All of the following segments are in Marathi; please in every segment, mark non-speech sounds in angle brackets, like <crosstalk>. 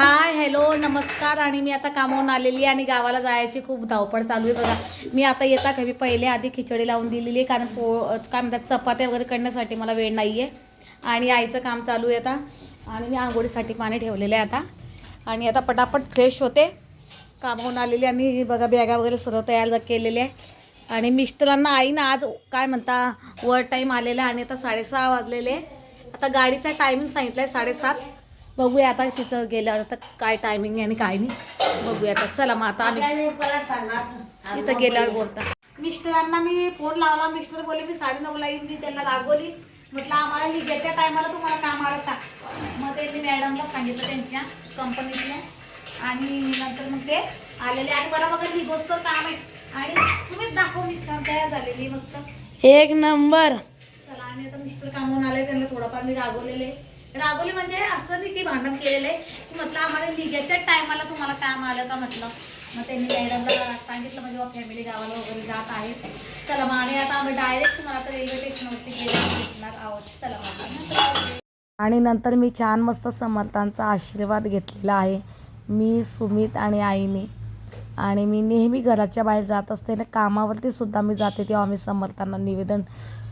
हाय हॅलो नमस्कार. आणि मी आता कामावून आलेली आहे आणि गावाला जायची खूप धावपळ चालू आहे. बघा मी आता येता कमी पहिले आधी खिचडी लावून दिलेली आहे कारण पो काय म्हणतात चपात्या वगैरे करण्यासाठी मला वेळ नाही आहे आणि आईचं काम चालू आहे आता. आणि मी आंघोळीसाठी पाणी ठेवलेलं आहे आता. आणि आता पटापट फ्रेश होते. कामावून आलेली आणि बघा बॅगा वगैरे सर्व तयार केलेले आहे. आणि मिस्टरांना आईनं आज काय म्हणता वर टाईम आलेला आहे आणि आता साडेसहा वाजलेले आहे. आता गाडीचा टायमिंग सांगितला आहे साडेसात. बघूया आता तिथं गेल्यावर आता काय टायमिंग आहे आणि काय नाही. बघूया आता. चला मग आता आम्ही तिथं गेल्यावर बोलता. मिस्टरांना मी फोन लावला. मिस्टर बोले मी साडे नऊला येईन. मी त्यांना रागवली म्हटलं आम्हाला निघायच्या टायमाला तुम्हाला काम आलं का मग त्यांनी मॅडमला सांगितलं त्यांच्या कंपनीतल्या आणि नंतर मग ते आलेले आणि मला बघा ही गोष्ट काम आहे. आणि तुम्हीच दाखव मी छान तयार झालेली मस्त. एक नंबर. चला आणि आता मिस्टर कामून आले. त्यांना थोडंफार मी रागवलेले रागवले म्हणजे असं नाही की भांडण केलेलं आहे. की म्हटलं आम्हाला निघायच्या टायमाला तुम्हाला काम आलं का म्हटलं. मग त्यांनी मॅडमला सांगितलं म्हणजे फॅमिली गावाला वगैरे जात आहेत. चला मग आणि आता आम्ही डायरेक्ट तुम्हाला आता रेल्वे स्टेशनवरती गेले आहोत. चला मग आणि नंतर मी छान मस्त समर्थांचा आशीर्वाद घेतलेला आहे. मी सुमित आणि आईने आणि मी नेहमी घराच्या बाहेर जात असते आणि कामावरती सुद्धा मी जाते तेव्हा आम्ही समर्थांना निवेदन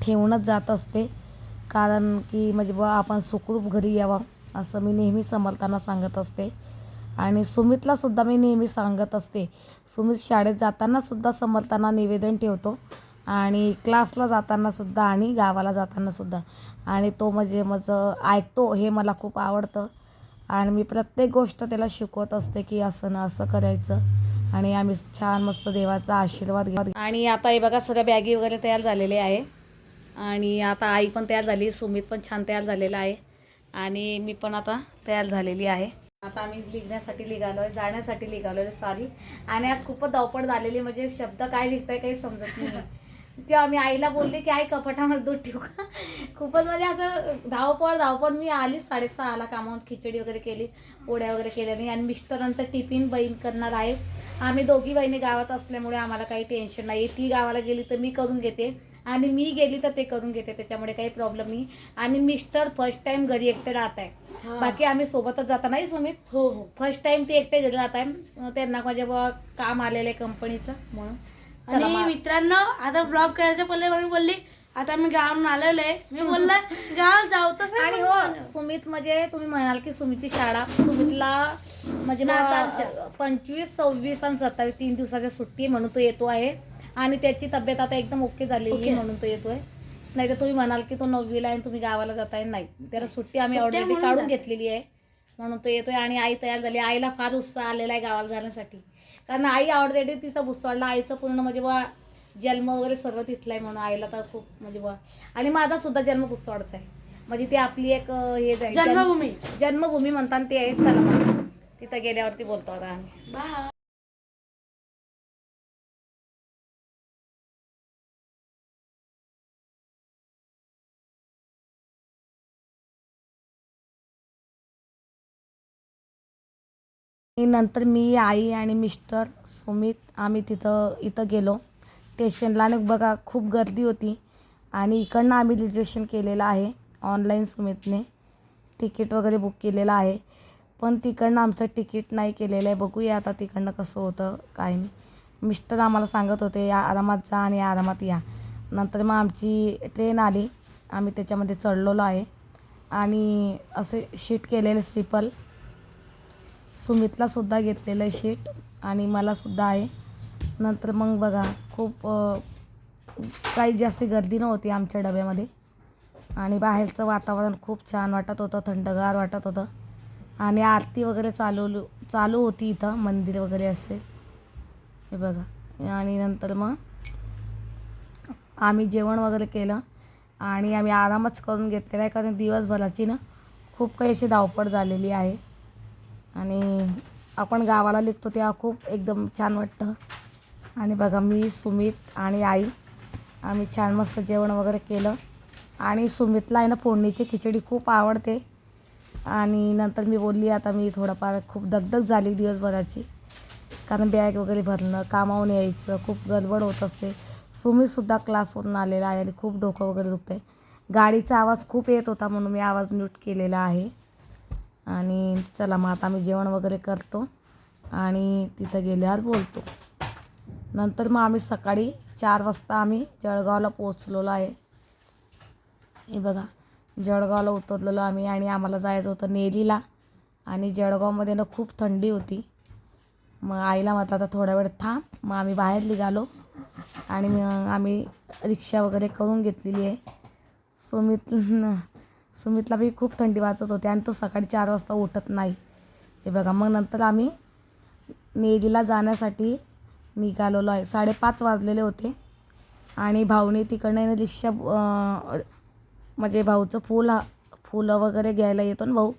ठेवूनच जात असते. कारण की म्हणजे बुवा आपण सुखरूप घरी यावं असं मी नेहमी समर्थांना सांगत असते. आणि सुमितलासुद्धा मी नेहमी सांगत असते. सुमित शाळेत जातानासुद्धा समर्थांना निवेदन ठेवतो. आणि क्लासला जातानासुद्धा आणि गावाला जातानासुद्धा आणि तो म्हणजे माझं ऐकतो हे मला खूप आवडतं. आणि मी प्रत्येक गोष्ट त्याला शिकवत असते की असं ना असं करायचं. आणि आम्ही छान मस्त देवाचा आशीर्वाद घेत आणि आता हे बघा सगळ्या बॅगी वगैरे तयार झालेले आहे. आणि आता आई पण तयार झाली सुमित पण छान तयार झालेला आहे. आणि मी पण आता तयार झालेली आहे. आता आम्ही लिहिण्यासाठी निघालो आहे जाण्यासाठी निघालो आहे सारी आणि आज खूपच धावपळ झालेली म्हणजे शब्द काय लिहिताय काही समजत नाही. तेव्हा मी आईला बोलले की आई कपाटामध्ये दूध ठेवू का? खूपच म्हणजे असं धावपळ धावपळ. मी आलीच साडेसहाला कामावर खिचडी वगैरे केली पोळ्या वगैरे केल्या नाही. आणि मिस्टरांचं टिफिन बहीण करणार आहे. आम्ही दोघी बहिणी गावात असल्यामुळे आम्हाला काही टेन्शन नाही ती गावाला गेली तर मी करून घेते. आणि मी गेली तर ते करून घेते त्याच्यामुळे काही प्रॉब्लेम नाही. आणि मिस्टर फर्स्ट टाइम घरी एकटे राहत आहे. बाकी आम्ही सोबतच जाता नाही सुमित हो हो. फर्स्ट टाइम ते एकटे घरी राहत आहे. त्यांना माझ्या बुवा काम आलेलं आहे कंपनीचं म्हणून. आणि. मित्रांनो आता ब्लॉग करायच्या पहिले मी बोलली आता मी गावावरून आलेलो आहे मी बोलला गावात जाऊ तसं आणि हो सुमित म्हणजे तुम्ही म्हणाल की सुमितची शाळा सुमितला म्हणजे. पंचवीस सव्वीस आणि सत्तावीस तीन दिवसाच्या सुट्टी म्हणून तो येतो आहे. आणि त्याची तब्येत आता एकदम ओके झालेली आहे ओके. म्हणून तो येतोय. नाही तर तुम्ही म्हणाल की तो नववीला आहे आणि तुम्ही गावाला जाताय. नाही. त्याला सुट्टी आम्ही सुट्ट्या ऑलरेडी म्हणून काढून जाते. घेतलेली आहे. म्हणून तो येतोय आणि आई तयार झाली. आईला फार उत्साह आलेला आहे गावाला जाण्यासाठी. कारण आई ऑलरेडी तिथं भुसवाडला. आईचं पूर्ण म्हणजे बा जन्म वगैरे सर्व तिथला आहे म्हणून आईला तर खूप म्हणजे बा आणि माझा सुद्धा जन्म भुसवाडचा आहे. म्हणजे ती आपली एक अं, हे जाईल जन्मभूमी. जन्मभूमी म्हणतात ते आहे. चला मग. तिथं गेल्यावरती बोलतो आता आम्ही. बाय नंतर मी आई आणि मिस्टर सुमित आम्ही तिथं इथं गेलो. स्टेशनला आणि बघा खूप गर्दी होती. आणि इकडनं आम्ही रिजर्वेशन केलेलं आहे ऑनलाईन सुमितने. तिकीट वगैरे बुक केलेलं आहे. पण तिकडनं आमचं तिकीट नाही केलेलं आहे. बघूया आता तिकडनं कसं होतं काय नाही. मिस्टर आम्हाला सांगत होते या आरामात जा आणि या आरामात या. नंतर मग आमची ट्रेन आली. आम्ही त्याच्यामध्ये चढलेलो आहे. आणि असे शीट केलेले स्लीपर सुमितला सुद्धा घेतलेलं आहे शीट आणि मलासुद्धा आहे. नंतर मग बघा खूप काही जास्त गर्दी नव्हती आमच्या डब्यामध्ये. आणि बाहेरचं वातावरण खूप छान वाटत होतं थंडगार वाटत होतं. आणि आरती वगैरे चालू चालू होती इथं मंदिर वगैरे असे. हे बघा. आणि नंतर मग आम्ही जेवण वगैरे केलं. आणि आम्ही आरामच करून घेतलेला आहे कारण दिवसभराची ना खूप काही अशी धावपळ झालेली आहे. आणि आपण गावाला निघतो तेव्हा खूप एकदम छान वाटतं. आणि बघा मी सुमित आणि आई आम्ही छान मस्त जेवण वगैरे केलं. आणि सुमितला आहे ना फोडणीची खिचडी खूप आवडते. आणि नंतर मी बोलली आता मी थोडंफार खूप दगदग झाली दिवसभराची. कारण बॅग वगैरे भरणं कामावून यायचं खूप गडबड होत असते. सुमितसुद्धा क्लासवरून आलेला आहे आणि खूप डोकं वगैरे दुखतं आहे गाडीचा आवाज खूप येत होता म्हणून मी आवाज म्यूट केलेला आहे. आणि चला मग आता आम्ही जेवण वगैरे करतो आणि तिथं गेल्यावर बोलतो. नंतर मग आम्ही सकाळी चार वाजता आम्ही जळगावला पोचलेलो आहे. हे बघा जळगावला उतरलेलो आम्ही आणि आम्हाला जायचं होतं नेलीला आणि जळगावमध्ये ना खूप थंडी होती. मग आईला म्हटलं आता थोडा वेळ थांब मग आम्ही बाहेर निघालो आणि मग आम्ही रिक्षा वगैरे करून घेतलेली आहे. सुमित सुमितला बी खूप थंडी वाजत होती आणि तो सकाळी चार वाजता उठत नाही. हे बघा मग नंतर आम्ही नेरीला जाण्यासाठी निघालेलो आहे. साडेपाच वाजलेले होते. आणि भाऊने तिकडनं ना रिक्षा म्हणजे भाऊचं फूल फुलं वगैरे घ्यायला येतो ना भाऊ.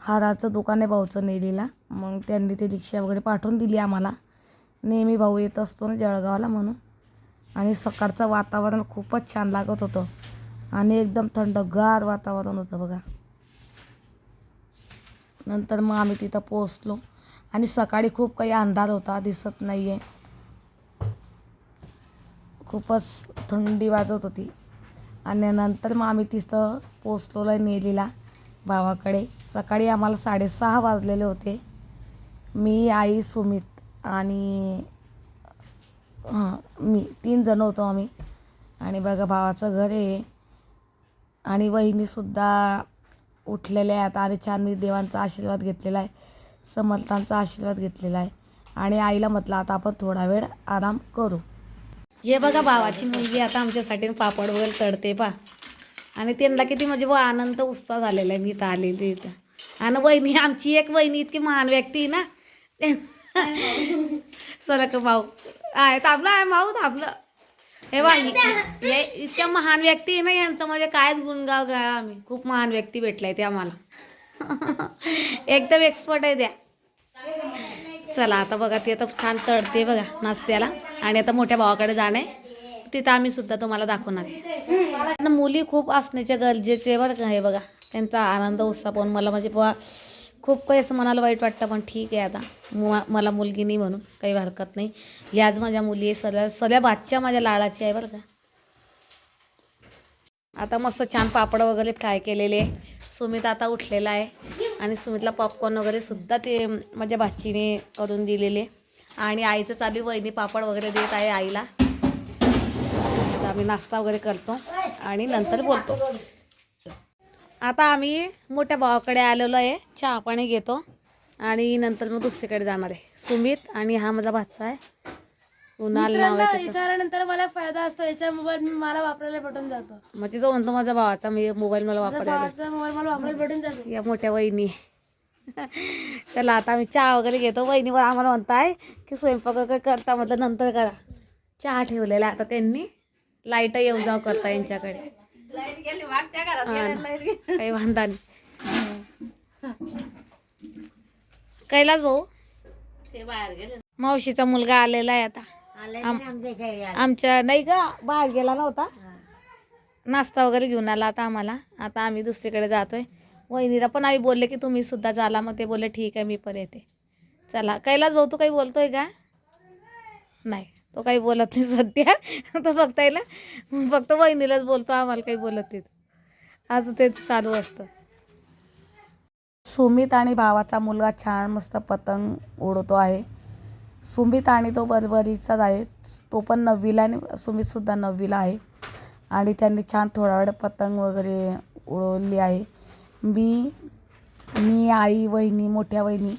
हाराचं दुकान आहे भाऊचं नेरीला मग त्यांनी ते रिक्षा वगैरे पाठवून दिली आम्हाला. नेहमी भाऊ येत असतो ना जळगावला म्हणून. आणि सकाळचं वातावरण खूपच छान लागत होतं. आणि एकदम थंडगार वातावरण होतं बघा. नंतर मग आम्ही तिथं पोचलो आणि सकाळी खूप काही अंधार होता दिसत नाही आहे खूपच थंडी वाजत होती. आणि नंतर मग आम्ही तिथं पोचलोला आहे नेलीला भावाकडे. सकाळी आम्हाला साडेसहा वाजलेले होते. मी आई सुमित आणि हां मी तीन जण होतो आम्ही. आणि बघा भावाचं घर आहे. आणि वहिनीसुद्धा उठलेल्या आहेत आणि छान मी देवांचा आशीर्वाद घेतलेला आहे. समर्थांचा आशीर्वाद घेतलेला आहे. आणि आईला म्हटलं आता आपण थोडा वेळ आराम करू. हे बघा भावाची मुलगी आता आमच्यासाठी पापड वगैरे तळते पा आणि त्यांना किती म्हणजे व आनंद उत्साह झालेला आहे मी इथं आलेली इथं. आणि वहिनी आमची एक वहिनी इतकी महान व्यक्ती आहे ना. <laughs> सरक भाऊ. आहे तापलं आहे भाऊ तापलं हे बा हे इतक्या महान व्यक्ती आहे ना यांचं म्हणजे कायच गुणगाव करा आम्ही. खूप महान व्यक्ती भेटलाय ते आम्हाला एकदम एक्सपर्ट आहे त्या. चला आता बघा ती आता छान तळते बघा नाश्त्याला. आणि आता मोठ्या भावाकडे जाणे तिथं आम्ही सुद्धा तुम्हाला दाखवणार आहे. मुली खूप असण्याचे गरजेचे बरं का हे बघा. त्यांचा आनंद उत्साह पाहून मला म्हणजे बुवा खूप काही असं मनाला वाईट वाटतं पण ठीक आहे आता. मु- मला मुलगी नाही म्हणून काही हरकत नाही. याच माझ्या मुली आहे सगळ्या सगळ्या बादच्या माझ्या लाडाची आहे बरं का. आता मस्त छान पापड वगैरे फ्राय केलेले सुमित आता उठलेला आहे. आणि सुमितला पॉपकॉर्न वगैरे सुद्धा ते माझ्या भाचीने करून दिलेले आणि आईचं चालू आहे, वहिनी पापड वगैरे देत आहे आईला. आता आम्ही नाश्ता वगैरे करतो आणि नंतर बोलतो. आता आम्ही मोठ्या भावाकडे आलेलो आहे. चहा पाणी घेतो. आणि नंतर मग दुसरीकडे जाणार आहे. सुमित आणि हा माझा भाचा आहे. उन्हाळ नाव आहे त्याचं. इथं आल्यानंतर मला फायदा असतो. याचा मोबाईल मी मला वापरायला भेटून जातो. मग तिथं म्हणतो माझा भावाचा मी मोबाईल मला वापरायला भावाचा मोबाईल मला वापरायला भेटून जातो. या मोठ्या वहिनी. <laughs> त्याला आता आम्ही चहा वगैरे घेतो. वहिनीवर आम्हाला म्हणताय की स्वयंपाक वगैरे करता म्हटलं नंतर करा. चहा ठेवलेला आहे आता त्यांनी. लाइट येऊ जाऊ करता यांच्याकडे. <laughs> काही वांधा नाही. कैलास भाऊ? मावशीचा मुलगा आलेला आहे आता. आम- आमच्या नाही का बाहेर गेला नव्हता. नाश्ता वगैरे घेऊन आला आता आम्हाला. आता आम्ही दुसरीकडे जातोय. वहिनीला पण आम्ही बोलले की तुम्ही सुद्धा चाला मग ते बोलले ठीक आहे मी पण येते. चला. कैलास भाऊ तू काही बोलतोय का? नाही. तो काही बोलत नाही सध्या. तो फक्त आहे ना फक्त वहिनीलाच बोलतो आम्हाला काही बोलत नाही आज असं तेच चालू असतं. सुमित आणि भावाचा मुलगा छान मस्त पतंग उडवतो आहे. सुमित आणि तो बरोबरीचाच आहे. तो पण नववीला आणि सुमितसुद्धा नववीला आहे. आणि त्यांनी छान थोडा वेळ पतंग वगैरे उडवली आहे. मी मी आई वहिनी मोठ्या वहिनी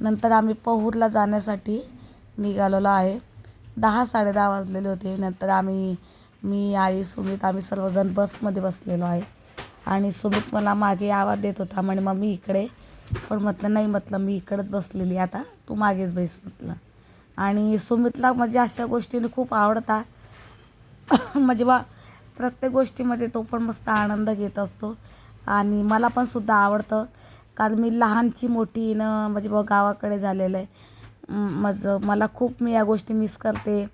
नंतर आम्ही पहूरला जाण्यासाठी निघालेलो आहे. दहा साडेदहा वाजलेले होते. नंतर आम्ही मी आई सुमित आम्ही सर्वजण बसमध्ये बसलेलो आहे. आणि सुमित मला मागे आवाज देत होता म्हणे मग मी इकडे. पण म्हटलं नाही म्हटलं मी इकडंच बसलेली आता. तू मागेच बैस म्हटलं. आणि सुमितला म्हणजे अशा गोष्टीने खूप आवडता. म्हणजे बा प्रत्येक गोष्टीमध्ये तो पण मस्त आनंद घेत असतो. आणि मला पण सुद्धा आवडतं. कारण मी लहानची मोठी न म्हणजे बा गावाकडे झालेलं आहे. मज माझं मला खूप मी या गोष्टी मिस करते.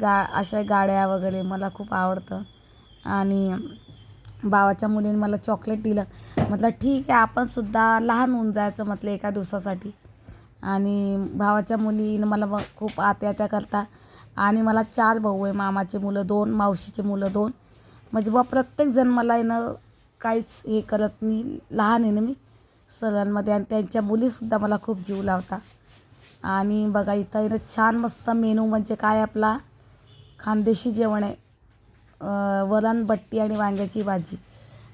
गा अशा गाड्या वगैरे मला खूप आवडतं. आणि भावाच्या मुलीने मला चॉकलेट दिलं. म्हटलं ठीक आहे आपणसुद्धा लहान होऊन जायचं म्हटलं एका दिवसासाठी. आणि भावाच्या मुलीनं मला मग खूप आत्या आत्या करता. आणि मला चार भाऊ आहे मामाचे मुलं दोन मावशीचे मुलं दोन. म्हणजे बा प्रत्येकजण मला येणं काहीच हे करत नाही. लहान आहे ना मी सणांमध्ये आणि त्यांच्या मुलीसुद्धा मला खूप जीव लावता. आणि बघा इथं आहे ना छान मस्त मेनू म्हणजे काय आपला? खानदेशी जेवण आहे. वरण बट्टी आणि वांग्याची भाजी.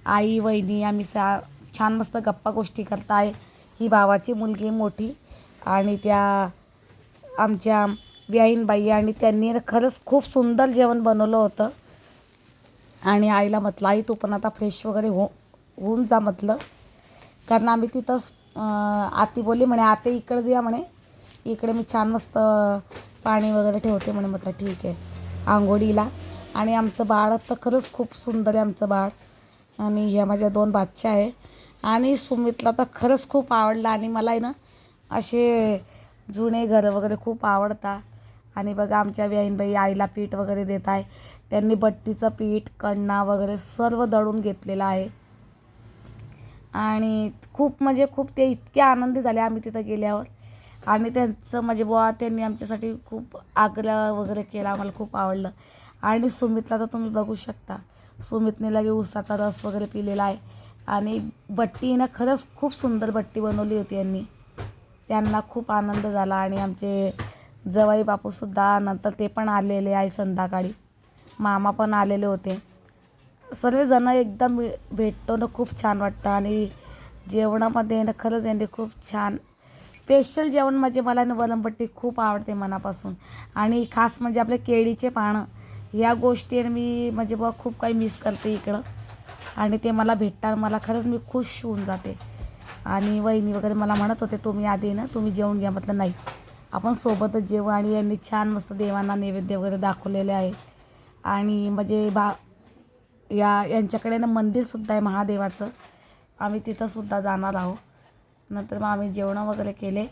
आई वहिनी आम्ही सा छान मस्त गप्पा गोष्टी करताय. ही भावाची मुलगी मोठी. आणि त्या आमच्या व्याहीनबाई आणि त्यांनी खरंच खूप सुंदर जेवण बनवलं होतं. आणि आईला म्हटलं आई तू पण आता फ्रेश वगैरे हो होऊन जा म्हटलं. कारण आम्ही तिथंच आती बोली म्हणे आते इकडे या म्हणे. इकडे मी छान मस्त पाणी वगैरे ठेवते म्हणे म्हटलं ठीक आहे. आंघोळीला. आणि आमचं बाळ तर खरंच खूप सुंदर आहे आमचं बाळ. आणि ह्या माझ्या दोन बादशा आहे. आणि सुमितला तर खरंच खूप आवडला. आणि मला आहे ना असे जुने घरं वगैरे खूप आवडतात. आणि बघा आमच्या बहीणबाई आईला पीठ वगैरे देत आहे. त्यांनी बट्टीचं पीठ कण्णा वगैरे सर्व दळून घेतलेलं आहे. आणि खूप म्हणजे खूप ते इतके आनंदी झाले आम्ही तिथं गेल्यावर. आणि त्यांचं म्हणजे बुवा त्यांनी आमच्यासाठी खूप आग्रह वगैरे केला आम्हाला खूप आवडलं. आणि सुमितला तर तुम्ही बघू शकता. सुमितने लगे उसाचा रस वगैरे पिलेला आहे. आणि बट्टी ना खरंच खूप सुंदर बट्टी बनवली होती यांनी. त्यांना खूप आनंद झाला आणि आमचे जवाई बापूसुद्धा नंतर ते पण आलेले आहे संध्याकाळी. मामा पण आलेले होते. सर्वजणं एकदम भे- भेटतो ना खूप छान वाटतं. आणि जेवणामध्ये ना खरंच यांनी खूप छान स्पेशल जेवण म्हणजे मला वलमपट्टी खूप आवडते मनापासून. आणि खास म्हणजे आपले केळीचे पानं या गोष्टी मी म्हणजे बघ खूप काही मिस करते इकडं. आणि ते मला भेटतात मला खरंच मी खुश होऊन जाते. आणि वहिनी वगैरे मला म्हणत होते तुम्ही आधी ना तुम्ही जेवून घ्या. म्हटलं नाही. आपण सोबतच जेवू. आणि यांनी छान मस्त देवांना नैवेद्य वगैरे दाखवलेले आहे आणि म्हणजे बा या यांच्याकडे ना मंदिरसुद्धा आहे महादेवाचं. आम्ही तिथंसुद्धा जाणार आहोत. नंतर मग आम्ही जेवणं वगैरे केले.